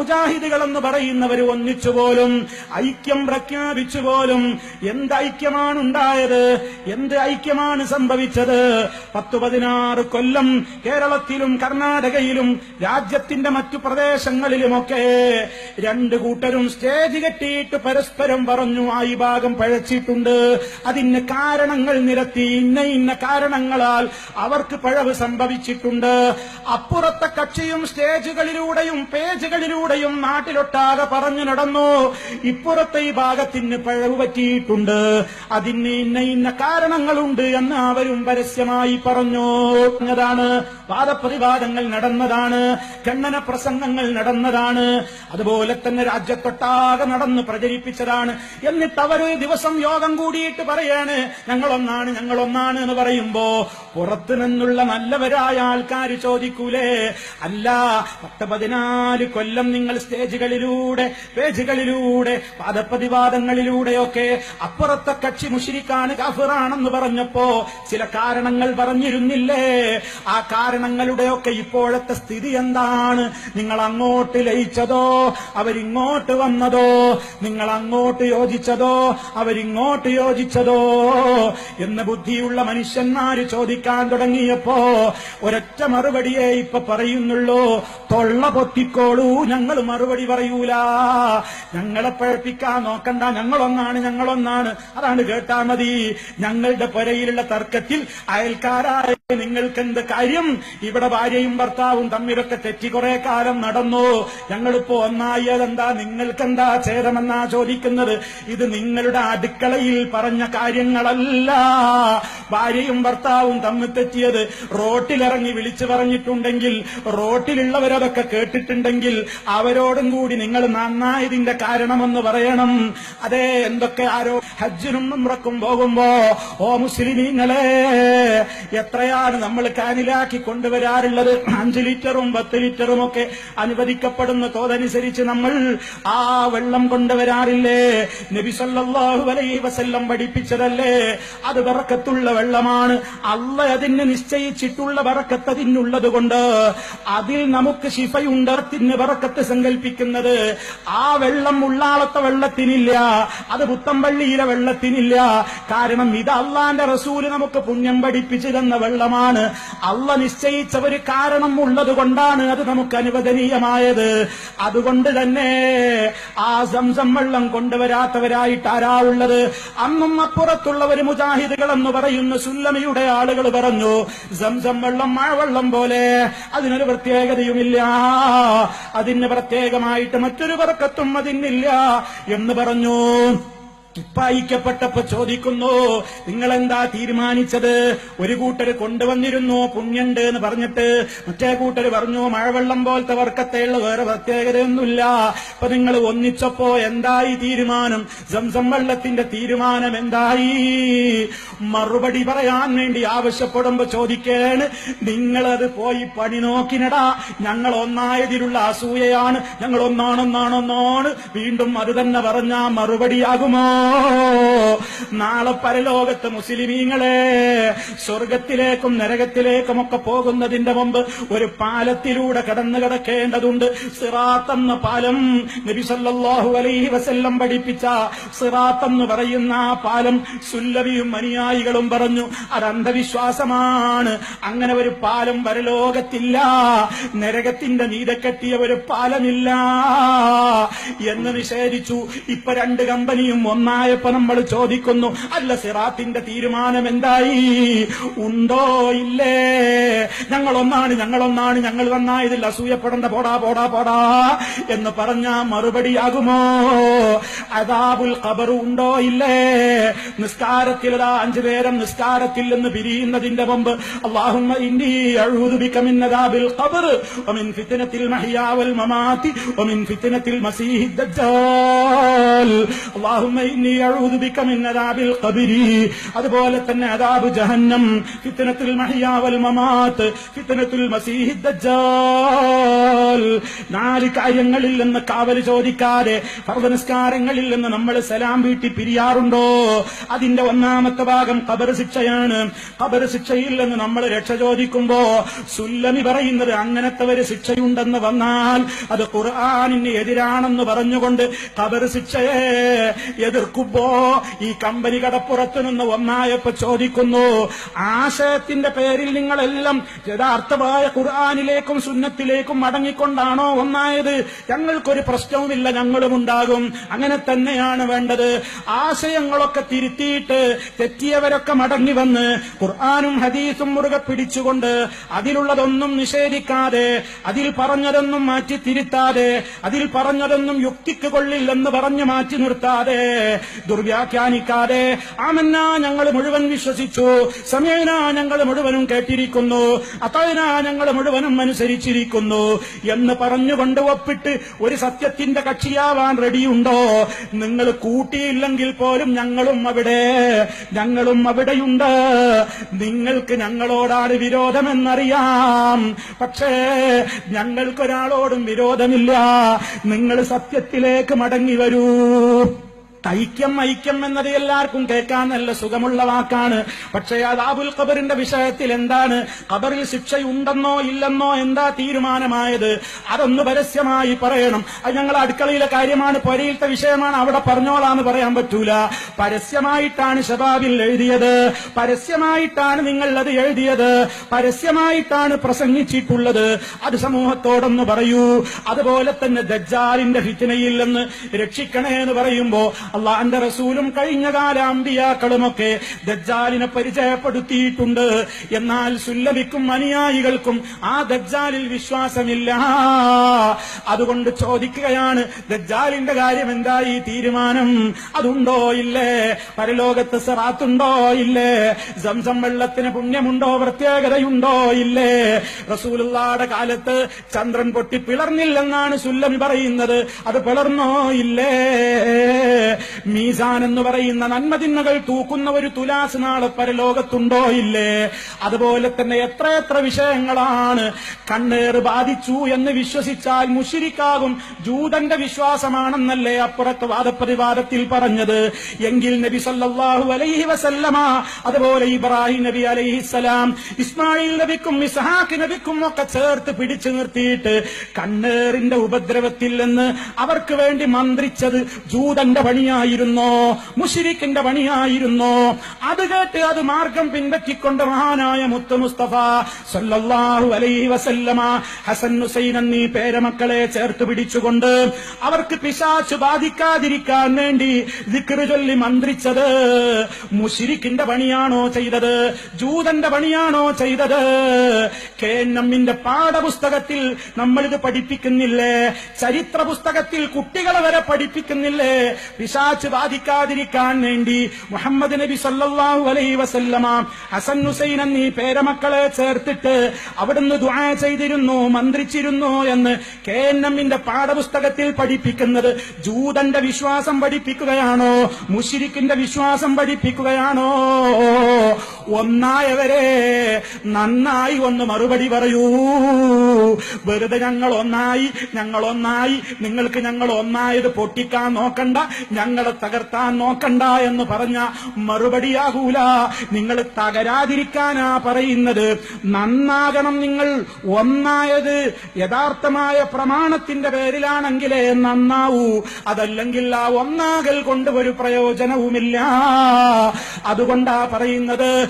മുജാഹിദുകൾ എന്ന് പറയുന്നവർ ഒന്നിച്ചുപോലും ഐക്യം പ്രഖ്യാപിച്ചു പോലും എന്ത് ഐക്യമാണ് ഉണ്ടായത് എന്ത് ഐക്യമാണ് സംഭവിച്ചത്? പത്തു പതിനാറ് കൊല്ലം കേരളത്തിലും കർണാടകയിലും രാജ്യത്തിന്റെ മറ്റു പ്രദേശങ്ങളിലുമൊക്കെ രണ്ട് കൂട്ടരും സ്റ്റേജ് കെട്ടിയിട്ട് പരസ്പരം പറഞ്ഞു ആ ഈ ഭാഗം പഴച്ചിട്ടുണ്ട്. അതിന് കാരണങ്ങൾ നിരത്തി ഇന്ന ഇന്ന കാരണങ്ങളാൽ അവർക്ക് പഴവ് സംഭവിച്ചിട്ടുണ്ട്. അപ്പുറത്തെ കക്ഷിയും സ്റ്റേജുകളിലൂടെയും പേജുകളിലൂടെയും നാട്ടിലൊട്ടാകെ പറഞ്ഞു നടന്നു. ഇപ്പുറത്തെ ഈ ഭാഗത്തിന് പഴവ് പറ്റിയിട്ടുണ്ട്. അതിന് ഇന്ന ഇന്ന കാരണങ്ങളുണ്ട് എന്ന് അവരും പരസ്യമായി പറഞ്ഞു. പറഞ്ഞതാണ് വാദപ്രതിവാദങ്ങൾ നടന്നതാണ്. ഖണ്ഡന പ്രസംഗങ്ങൾ നടന്നതാണ്. അതുപോലെ തന്നെ രാജ്യത്തൊട്ടാകെ നടന്ന് പ്രചരിപ്പിച്ചതാണ്. എന്നിട്ട് അവർ ദിവസം യോഗം കൂടിയിട്ട് പറയാണ് ഞങ്ങളൊന്നാണ് ഞങ്ങളൊന്നാണ് എന്ന് പറയുമ്പോ പുറത്തു നിന്നുള്ള നല്ലവരായ ആൾക്കാർ ചോദിക്കൂലേ അല്ല പത്ത് പതിനാല് കൊല്ലം നിങ്ങൾ സ്റ്റേജുകളിലൂടെ പേജുകളിലൂടെ വാദപ്രതിവാദങ്ങളിലൂടെയൊക്കെ അപ്പുറത്തെ കക്ഷി മുഷിരിക്കാണ് കാഫിറാണെന്ന് പറഞ്ഞപ്പോ ചില കാരണങ്ങൾ പറഞ്ഞിരുന്നില്ലേ? ആ കാരണങ്ങളുടെയൊക്കെ ഇപ്പോഴത്തെ സ്ഥിതി എന്താണ്? നിങ്ങൾ അങ്ങോട്ട് ലയിച്ചതോ? അവരിങ്ങോട്ട് വന്നതോ? നിങ്ങൾ അങ്ങോട്ട് യോജിച്ചതോ? അവരിങ്ങോട്ട് യോജിച്ചതോ? എന്ന് ബുദ്ധിയുള്ള മനുഷ്യന്മാര് ചോദിക്കാൻ തുടങ്ങിയപ്പോ ഒരൊറ്റ മറുപടിയേ ഇപ്പൊ പറയുന്നുള്ളൂ. തൊള്ള പൊത്തിക്കോളൂ ഞങ്ങൾ. മറുപടി പറയൂല. ഞങ്ങളെ പഴപ്പിക്കാൻ നോക്കണ്ട. ഞങ്ങളൊന്നാണ് ഞങ്ങളൊന്നാണ്. അതാണ് കേട്ടാ മതി. ഞങ്ങളുടെ പുരയിലുള്ള തർക്കത്തിൽ അയൽക്കാരായ നിങ്ങൾക്കെന്ത് കാര്യം? ഇവിടെ ഭാര്യയും ഭർത്താവും തമ്മിലൊക്കെ തെറ്റി കുറെ കാലം നടന്നു. ഞങ്ങളിപ്പോ ഒന്നായതെന്താ? നിങ്ങൾക്കെന്താ ചേരമെന്നാ ചോദിക്കുന്നത്? ഇത് നിങ്ങളുടെ അടുക്കളയിൽ പറഞ്ഞ കാര്യങ്ങളല്ല. ഭാര്യയും ഭർത്താവും തമ്മിൽ തെറ്റിയത് റോട്ടിലിറങ്ങി വിളിച്ചു പറഞ്ഞിട്ടുണ്ടെങ്കിൽ റോട്ടിലുള്ളവരതൊക്കെ കേട്ടിട്ടുണ്ടെങ്കിൽ അവരോടും കൂടി നിങ്ങൾ നന്നായതിന്റെ കാരണമെന്ന് പറയണം. അതെ എന്തൊക്കെ ആരോ ഹജ്ജിനും ഉംറക്കും പോകുമ്പോ ഓ മുസ്ലിമീങ്ങളെ എത്രയാണ് നമ്മൾ കാനിലാക്കി കൊണ്ടുവരാറുള്ളത്. അഞ്ച് ലിറ്ററും പത്ത് ലിറ്ററും ഒക്കെ അനുവദിക്കപ്പെടുന്ന തോതനുസരിച്ച് നമ്മൾ ആ വെള്ളം കൊണ്ടുവരാറില്ലേ? നബിസല്ലാഹു അലൈഹി വസല്ലം പഠിപ്പിച്ചതല്ലേ? അത് ബറക്കത്തുള്ള വെള്ളമാണ്. അല്ല അതിന് നിശ്ചയിച്ചിട്ടുള്ള വറക്കത്ത് അതിനുള്ളത് കൊണ്ട് അതിൽ നമുക്ക് ശിഫയുണ്ട് വറക്കത്ത് സങ്കല്പിക്കുന്നത് ആ വെള്ളം ഉള്ളാളത്തെ വെള്ളത്തിനില്ല അത് പുത്തമ്പള്ളിയിലെ വെള്ളത്തിനില്ല. കാരണം ഇത് അള്ളാന്റെ റസൂൽ നമുക്ക് പുണ്യം പഠിപ്പിച്ചു തന്ന വെള്ളമാണ് അള്ള നിശ്ചയിച്ച ഒരു കാരണം ഉള്ളത് കൊണ്ടാണ് അത് നമുക്ക് അനുവദനീയമായത്. അതുകൊണ്ട് തന്നെ ആ സംസം വെള്ളം കൊണ്ടുവരാത്തവരായിട്ട് ആരാ ഉള്ളത്? അന്നും അപ്പുറത്തുള്ള ഒരു മുജാഹിദുകൾ എന്ന് പറയുന്ന സുല്ലമിയുടെ ആളുകൾ പറഞ്ഞു സംസം വെള്ളം മഴവെള്ളം പോലെ അതിനൊരു പ്രത്യേകതയുമില്ല. അതിന് പ്രത്യേകമായിട്ട് മറ്റൊരു വർക്കത്തും അതിനില്ല. എന്ന് പറഞ്ഞു. ഇപ്പായിക്കപ്പെട്ടപ്പോ ചോദിക്കുന്നു നിങ്ങൾ എന്താ തീരുമാനിച്ചത്? ഒരു കൂട്ടർ കൊണ്ടുവന്നിരുന്നു പുണ്യുണ്ട് എന്ന് പറഞ്ഞിട്ട് മറ്റേ കൂട്ടർ പറഞ്ഞു മഴവെള്ളം പോലത്തെ വർക്കത്തെയുള്ള വേറെ പ്രത്യേകതയൊന്നുമില്ല. അപ്പൊ നിങ്ങൾ ഒന്നിച്ചപ്പോ എന്തായി തീരുമാനം? സംസം വെള്ളത്തിന്റെ തീരുമാനം എന്തായി? മറുപടി പറയാൻ വേണ്ടി ആവശ്യപ്പെടുമ്പോ ചോദിക്കേണ് നിങ്ങളത് പോയി പണി നോക്കിനടാ. ഞങ്ങൾ ഒന്നായതിലുള്ള അസൂയയാണ്. ഞങ്ങൾ ഒന്നാണൊന്നാണൊന്നാണ്. വീണ്ടും അത് തന്നെ പറഞ്ഞ മറുപടിയാകുമോ? നാളെ പരലോകത്ത് മുസ്ലിമീങ്ങളെ സ്വർഗത്തിലേക്കും നരകത്തിലേക്കും ഒക്കെ പോകുന്നതിന്റെ മുമ്പ് ഒരു പാലത്തിലൂടെ കടന്നു കിടക്കേണ്ടതുണ്ട്. സിറാത്ത് എന്ന പാലം നബി സല്ലല്ലാഹു അലൈഹി വസല്ലം പഠിപ്പിച്ച സിറാത്തെന്ന് പറയുന്ന ആ പാലം സുല്ലവിയും അനുയായികളും പറഞ്ഞു. അത് അന്ധവിശ്വാസമാണ്. അങ്ങനെ ഒരു പാലം പരലോകത്തില്ല. നരകത്തിന്റെ നീരക്കെട്ടിയ കെട്ടിയ ഒരു പാലമില്ല എന്ന് നിഷേധിച്ചു. ഇപ്പൊ രണ്ട് കമ്പനിയും ഒന്നായപ്പോ നമ്മൾ ചോദിക്കുന്നു. അല്ല സിറാത്തിന്റെ തീരുമാനം എന്തായി? ഉണ്ടോ ഇല്ലേ? ഞങ്ങളൊന്നാണ് ഞങ്ങളൊന്നാണ് ഞങ്ങൾ ഒന്നാണ് ഞങ്ങൾ വന്നായതിൽ അസൂയപ്പെടേണ്ട. പോടാ പോടാ പോടാ എന്ന് പറഞ്ഞ മറുപടിയാകുമോ അതാബുൽ ഖബർ ഉണ്ടോ? ഇല്ലേ? നിസ്കാരത്തിൽ അഞ്ചു നേരം നിസ്കാരത്തിൽ നിന്ന് പിരിയുന്നതിന്റെ മുമ്പ് അള്ളാഹുമ്മ ഇന്നി അഊദു ബിക മിൻ അദാബിൽ ഖബർ. മഹിയാ വൽ മമാതി വമിൻ ഫിത്നത്തിൽ മസീഹി ദജ്ജാൽ. അല്ലാഹുമ്മ ഇന്നി ഇന്നി അഊദു ബിക മിൻ അദാബിൽ ഖബരി. അതുപോലെ തന്നെ അദാബ് ജഹന്നം ഫിത്നത്തിൽ മഹിയാ വൽ മമാത്ത് ഫിത്നത്തുൽ മസീഹി ദജ്ജാൽ. നാല് കാര്യങ്ങളിൽ നിന്ന് ചോദിക്കാതെ പർവനസ്കാരങ്ങളിൽ നിന്ന് നമ്മൾ സലാം വീട്ടി പിരിയാറുണ്ടോ? അതിന്റെ ഒന്നാമത്തെ ഭാഗം കബർ ശിക്ഷയാണ്. കബർ ശിക്ഷയില്ലെന്ന് നമ്മൾ രക്ഷ ചോദിക്കുമ്പോ സുല്ലമി പറയുന്നത് അങ്ങനത്തെ ഒരു ശിക്ഷയുണ്ടെന്ന് വന്നാൽ അത് ഖുർആാനിന് എതിരാണെന്ന് പറഞ്ഞുകൊണ്ട് കബർ ശിക്ഷയെ എതിർക്കുമ്പോ ഈ കമ്പനി കടപ്പുറത്തു നിന്ന് ഒന്നായപ്പോ ചോദിക്കുന്നു ആശയത്തിന്റെ പേരിൽ നിങ്ങളെല്ലാം യഥാർത്ഥമായ ഖുർആാനിലേക്കും സുന്നത്തിലേക്കും മടങ്ങിക്കൊണ്ടാണോ ഒന്നായത്? ഞങ്ങൾക്കൊരു പ്രശ്നവുമില്ല ഞങ്ങളും ഉണ്ടാകും. അങ്ങനെ തന്നെയാണ് വേണ്ടത്. ആശയങ്ങളൊക്കെ തിരുത്തിയിട്ട് തെറ്റിയവരൊക്കെ മടങ്ങി വന്ന് ഖുർആാനും ഹദീസും മുറുകെ പിടിച്ചുകൊണ്ട് അതിലുള്ളതൊന്നും നിഷേധിക്കാതെ അതിൽ പറഞ്ഞതൊന്നും മാറ്റി തിരുത്താതെ അതിൽ പറഞ്ഞതൊന്നും യുക്തിക്ക് കൊള്ളില്ലെന്ന് പറഞ്ഞു മാറ്റി നിർത്താതെ ദുർവ്യാഖ്യാനിക്കാതെ ആമന്ന ഞങ്ങൾ മുഴുവൻ വിശ്വസിച്ചു സമയന ഞങ്ങൾ മുഴുവനും കേട്ടിരിക്കുന്നു അത്തയന ഞങ്ങൾ മുഴുവനും അനുസരിച്ചിരിക്കുന്നു എന്ന് പറഞ്ഞുകൊണ്ട് ഒപ്പിട്ട് ഒരു സത്യത്തിന്റെ കക്ഷിയാവാൻ റെഡിയുണ്ടോ? നിങ്ങൾ കൂട്ടിയില്ലെങ്കിൽ പോലും ഞങ്ങളും അവിടെ ഞങ്ങളും അവിടെയുണ്ട്. നിങ്ങൾക്ക് ഞങ്ങളോടാണ് വിരോധമെന്നറിയാം. പക്ഷേ ഞങ്ങൾക്കൊരാളോടും വിരോധമില്ല. നിങ്ങൾ സത്യത്തിലേക്ക് മടങ്ങി വരൂ. ഐക്യം ഐക്യം എന്നത് എല്ലാവർക്കും കേൾക്കാൻ നല്ല സുഖമുള്ള വാക്കാണ്. പക്ഷേ അദാബുൽ ഖബറിന്റെ വിഷയത്തിൽ എന്താണ്? ഖബറിൽ ശിക്ഷയുണ്ടെന്നോ ഇല്ലെന്നോ എന്താ തീരുമാനമായത്? അതൊന്ന് പരസ്യമായി പറയണം. അത് ഞങ്ങൾ അടുക്കളയിലെ കാര്യമാണ് പൊരയിലത്തെ വിഷയമാണ്. അവിടെ പറഞ്ഞോളാന്ന് പറയാൻ പറ്റൂല. പരസ്യമായിട്ടാണ് ഷബാബിൽ എഴുതിയത്. പരസ്യമായിട്ടാണ് നിങ്ങൾ അത് എഴുതിയത്. പരസ്യമായിട്ടാണ് പ്രസംഗിച്ചിട്ടുള്ളത്. അത് സമൂഹത്തോടൊന്ന് പറയൂ. അതുപോലെ തന്നെ ദജ്ജാലിന്റെ ഫിത്തിനയിൽ നിന്ന് രക്ഷിക്കണേ എന്ന് പറയുമ്പോ അള്ളാന്റെ റസൂലും കഴിഞ്ഞ കാല അമ്പിയാക്കളുമൊക്കെ ദജ്ജാലിനെ പരിചയപ്പെടുത്തിയിട്ടുണ്ട്. എന്നാൽ സുല്ലബിക്കും അനുയായികൾക്കും ആ ദജ്ജാലിൽ വിശ്വാസമില്ല. അതുകൊണ്ട് ചോദിക്കുകയാണ് ദജ്ജാലിന്റെ കാര്യം എന്തായി തീരുമാനം? അതുണ്ടോ ഇല്ലേ? പരലോകത്ത് സറാത്തുണ്ടോ ഇല്ലേ? സംസം വെള്ളത്തിന് പുണ്യമുണ്ടോ? പ്രത്യേകതയുണ്ടോ ഇല്ലേ? റസൂലുള്ളാടെ കാലത്ത് ചന്ദ്രൻ പൊട്ടി പിളർന്നില്ലെന്നാണ് സുല്ലമി പറയുന്നത്. അത് പിളർന്നോ ഇല്ലേ? മീസാൻ എന്ന് പറയുന്ന നന്മതിന്മകൾ തൂക്കുന്ന ഒരു തുലാസ് നാളെ പരലോകത്തുണ്ടോ ഇല്ലേ? അതുപോലെ തന്നെ എത്ര എത്ര വിഷയങ്ങളാണ് കണ്ണേർ ബാധിച്ചു എന്ന് വിശ്വസിച്ചാൽ മുഷിരിക്കാകും ജൂതന്റെ വിശ്വാസമാണെന്നല്ലേ അപ്പുറത്ത് വാദപ്രതിവാദത്തിൽ പറഞ്ഞത്. എങ്കിൽ നബി സല്ലാഹു അലൈഹി വസല്ലമ അതുപോലെ ഇബ്രാഹിം നബി അലൈഹിസലാം ഇസ്മായിൽ നബിക്കും ഇസ്ഹാഖ് നബിക്കും ഒക്കെ ചേർത്ത് പിടിച്ചു നിർത്തിയിട്ട് കണ്ണേറിന്റെ ഉപദ്രവത്തിൽ നിന്ന് അവർക്ക് വേണ്ടി മന്ത്രിച്ചത് ജൂതന്റെ പണിയായിരുന്നോ? മുഷിരിക്കിന്റെ പണിയായിരുന്നോ? അത് കേട്ട് അത് മാർഗം പിൻപറ്റിക്കൊണ്ട് മഹാനായ മുത്തു മുസ്തഫ സല്ലല്ലാഹു അലൈഹി വസല്ലമ ഹസൻ ഹുസൈൻ എന്നീ പേരമക്കളെ ചേർത്ത് പിടിച്ചുകൊണ്ട് അവർക്ക് പിശാച്ച് ബാധിക്കാതിരിക്കാൻ വേണ്ടി ദിക്റ് ചൊല്ലി മന്ത്രിച്ചത് മുഷിരിക്കിന്റെ പണിയാണോ ചെയ്തത്? ജൂതന്റെ പണിയാണോ ചെയ്തത്? കെ എൻ എമ്മിന്റെ പാഠപുസ്തകത്തിൽ നമ്മളിത് പഠിപ്പിക്കുന്നില്ലേ? ചരിത്ര പുസ്തകത്തിൽ കുട്ടികളെ വരെ പഠിപ്പിക്കുന്നില്ലേ? പിശാച്ച് ബാധിക്കാതിരിക്കാൻ വേണ്ടി മുഹമ്മദ് നബി സല്ലാഹു അലൈ വസല്ലമ ഹസൻ ഹുസൈൻ എന്നീ പേരമക്കളെ ചേർത്തിട്ട് അവിടുന്ന് ദുആ ചെയ്തിരുന്നു മന്ത്രിച്ചിരുന്നു എന്ന് കെ എൻ എമ്മിന്റെ പാഠപുസ്തകത്തിൽ പഠിപ്പിക്കുന്നത് ജൂതന്റെ വിശ്വാസം പഠിപ്പിക്കുകയാണോ മുഷിരിക്കിന്റെ വിശ്വാസം പഠിപ്പിക്കുകയാണോ? ഒന്നായവരെ നന്നായി ഒന്ന് മറുപടി പറയൂ. വെറുതെ ഞങ്ങൾ ഒന്നായി ഞങ്ങൾ ഒന്നായി നിങ്ങൾക്ക് ഞങ്ങൾ ഒന്നായത് പൊട്ടിക്കാൻ നോക്കണ്ട ഞങ്ങളെ തകർത്താൻ നോക്കണ്ട എന്ന് പറഞ്ഞ മറുപടിയാകൂല നിങ്ങൾ തകരാതിരിക്കാനാ പറയുന്നത്. നന്നാകണം നിങ്ങൾ ഒന്നായത് യഥാർത്ഥമായ പ്രമാണത്തിന്റെ പേരിലാണെങ്കിലേ നന്നാവൂ. അതല്ലെങ്കിൽ ആ ഒന്നാകൽ കൊണ്ട് ഒരു പ്രയോജനവുമില്ല. അതുകൊണ്ടാ പറയുന്നത്